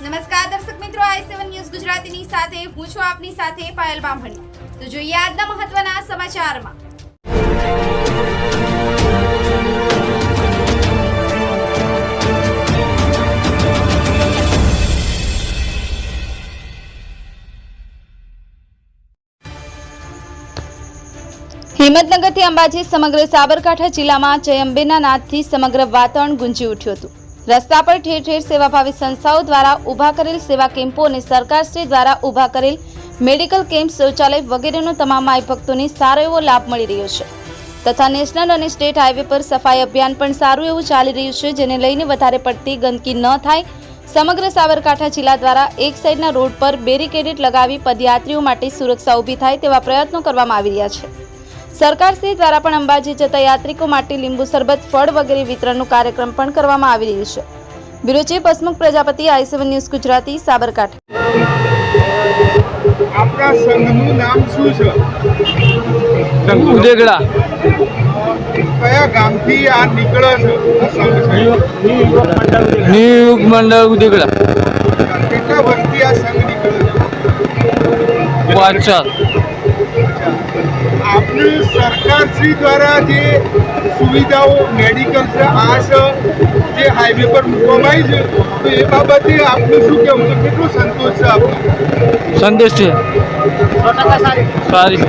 નમસ્કાર દર્શક મિત્રો, આઈ સેવન ન્યૂઝ ગુજરાતીની સાથે, હું છું આપની સાથે પાયલ બામણી. તો જોઈએ આજના મહત્વના સમાચારમાં. હિંમતનગરથી અંબાજી સમગ્ર સાબરકાંઠા જિલ્લામાં ચયંબેના નાદથી સમગ્ર વાતાવરણ ગુંજી ઉઠ્યું હતું. રસ્તા પર ઠેર ઠેર સેવાભાવી સંસ્થાઓ દ્વારા ઊભા કરેલ સેવા કેમ્પો અને સરકારશ્રી દ્વારા ઊભા કરેલ મેડિકલ કેમ્પ શૌચાલય વગેરેનો તમામ માઈ ભક્તોને સારો એવો લાભ મળી રહ્યો છે. તથા નેશનલ અને સ્ટેટ હાઈવે પર સફાઈ અભિયાન પણ સારું એવું ચાલી રહ્યું છે, જેને લઈને વધારે પડતી ગંદકી ન થાય. સમગ્ર સાબરકાંઠા જિલ્લા દ્વારા એક સાઈડના રોડ પર બેરિકેડેડ લગાવી પદયાત્રીઓ માટે સુરક્ષા ઊભી થાય તેવા પ્રયત્નો કરવામાં આવી રહ્યા છે. સરકારશ્રી દ્વારા પણ અંબાજી જતા યાત્રિકો માટે લીંબુ શરબત ફળ વગેરે વિતરણનું કાર્યક્રમ પણ કરવામાં આવી રહ્યું છે. Bureau chief Hasmukh Prajapati I seven news Gujarati Sabarkantha. આપણા સંઘનું નામ શું છે? ઉદેગડા. કયા ગામથી આ નીકળે છે? સંઘ મંડળ ઉદેગડા. કેટલા વર્ષથી આ સંઘ નીકળે છે? પાછળ આપની સરકારશ્રી દ્વારા જે સુવિધાઓ મેડિકલ છે આ છે જે હાઈવે પર મૂકવામાં આવી છે તો એ બાબતે આપનું શું કહેવું છે? કેટલો સંતોષ છે આપને? સંદેશ છે. સારી.